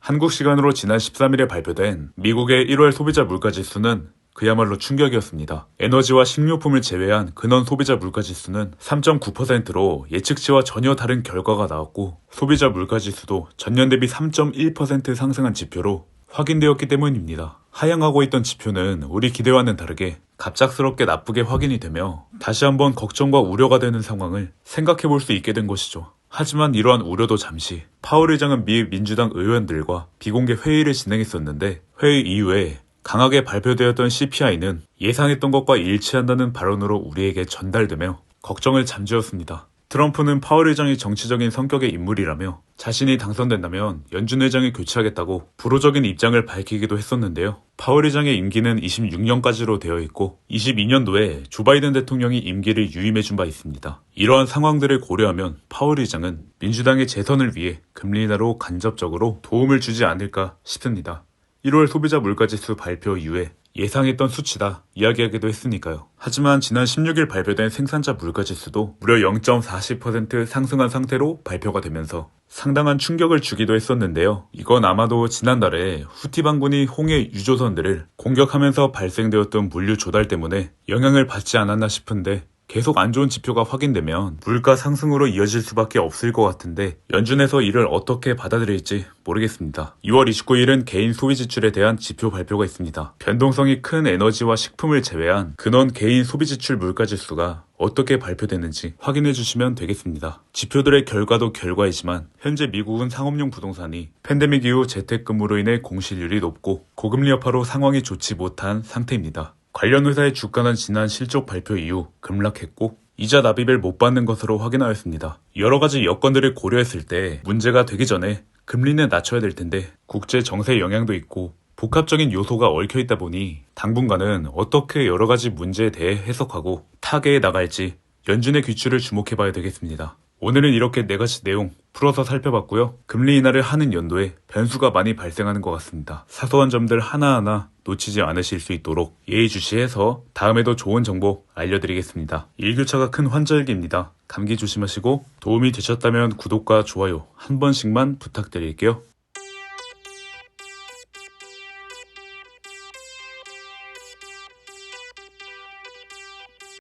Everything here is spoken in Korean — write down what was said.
한국 시간으로 지난 13일에 발표된 미국의 1월 소비자 물가 지수는 그야말로 충격이었습니다. 에너지와 식료품을 제외한 근원 소비자 물가 지수는 3.9%로 예측치와 전혀 다른 결과가 나왔고 소비자 물가 지수도 전년 대비 3.1% 상승한 지표로 확인되었기 때문입니다. 하향하고 있던 지표는 우리 기대와는 다르게 갑작스럽게 나쁘게 확인이 되며 다시 한번 걱정과 우려가 되는 상황을 생각해 볼 수 있게 된 것이죠. 하지만 이러한 우려도 잠시 파월 의장은 미 민주당 의원들과 비공개 회의를 진행했었는데 회의 이후에 강하게 발표되었던 CPI는 예상했던 것과 일치한다는 발언으로 우리에게 전달되며 걱정을 잠재웠습니다. 트럼프는 파월 의장이 정치적인 성격의 인물이라며 자신이 당선된다면 연준 회장을 교체하겠다고 불호적인 입장을 밝히기도 했었는데요. 파월 의장의 임기는 26년까지로 되어 있고 22년도에 조 바이든 대통령이 임기를 유임해 준 바 있습니다. 이러한 상황들을 고려하면 파월 의장은 민주당의 재선을 위해 금리 인하로 간접적으로 도움을 주지 않을까 싶습니다. 1월 소비자 물가지수 발표 이후에 예상했던 수치다 이야기하기도 했으니까요. 하지만 지난 16일 발표된 생산자 물가 지수도 무려 0.40% 상승한 상태로 발표가 되면서 상당한 충격을 주기도 했었는데요. 이건 아마도 지난달에 후티 반군이 홍해 유조선들을 공격하면서 발생되었던 물류 조달 때문에 영향을 받지 않았나 싶은데 계속 안 좋은 지표가 확인되면 물가 상승으로 이어질 수밖에 없을 것 같은데 연준에서 이를 어떻게 받아들일지 모르겠습니다. 2월 29일은 개인 소비 지출에 대한 지표 발표가 있습니다. 변동성이 큰 에너지와 식품을 제외한 근원 개인 소비 지출 물가 지수가 어떻게 발표되는지 확인해 주시면 되겠습니다. 지표들의 결과도 결과이지만 현재 미국은 상업용 부동산이 팬데믹 이후 재택근무로 인해 공실률이 높고 고금리 여파로 상황이 좋지 못한 상태입니다. 관련 회사의 주가는 지난 실적 발표 이후 급락했고 이자 납입을 못 받는 것으로 확인하였습니다. 여러 가지 여건들을 고려했을 때 문제가 되기 전에 금리는 낮춰야 될 텐데 국제 정세 영향도 있고 복합적인 요소가 얽혀 있다 보니 당분간은 어떻게 여러 가지 문제에 대해 해석하고 타개해 나갈지 연준의 귀추를 주목해 봐야 되겠습니다. 오늘은 이렇게 네 가지 내용 풀어서 살펴봤고요. 금리 인하를 하는 연도에 변수가 많이 발생하는 것 같습니다. 사소한 점들 하나하나 놓치지 않으실 수 있도록 예의주시해서 다음에도 좋은 정보 알려드리겠습니다. 일교차가 큰 환절기입니다. 감기 조심하시고 도움이 되셨다면 구독과 좋아요 한 번씩만 부탁드릴게요.